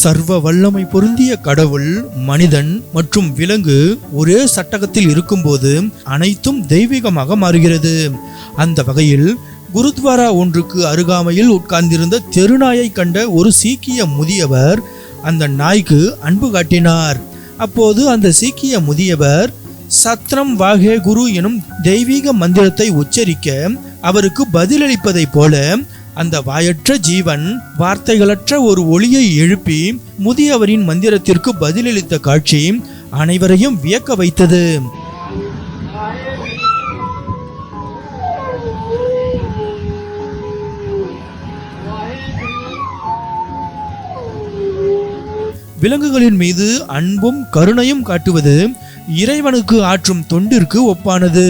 சர்வ வல்லமை பொருந்திய கடவுள் மனிதன் மற்றும் விலங்கு ஒரே சட்டகத்தில் இருக்கும்போது அனைத்தும் தெய்வீகமாக மாறுகிறது. அந்த வகையில் குருத்வாரா ஒன்றுக்கு அருகாமையில் உட்கார்ந்திருந்த தெருநாயை கண்ட ஒரு சீக்கிய முதியவர் அந்த நாய்க்கு அன்பு காட்டினார். அப்போது அந்த சீக்கிய முதியவர் சத்ரம் வாகே குரு எனும் தெய்வீக மந்திரத்தை உச்சரிக்க அவருக்கு பதிலளிப்பதைப் போல அந்த வாயற்ற ஜீவன் வார்த்தைகளற்ற ஒரு ஒளியை எழுப்பி முதியவரின் மந்திரத்திற்கு பதிலளித்த காட்சி அனைவரையும் வியக்க வைத்தது. விலங்குகளின் மீது அன்பும் கருணையும் காட்டுவது இறைவனுக்கு ஆற்றும் தொண்டிற்கு ஒப்பானது.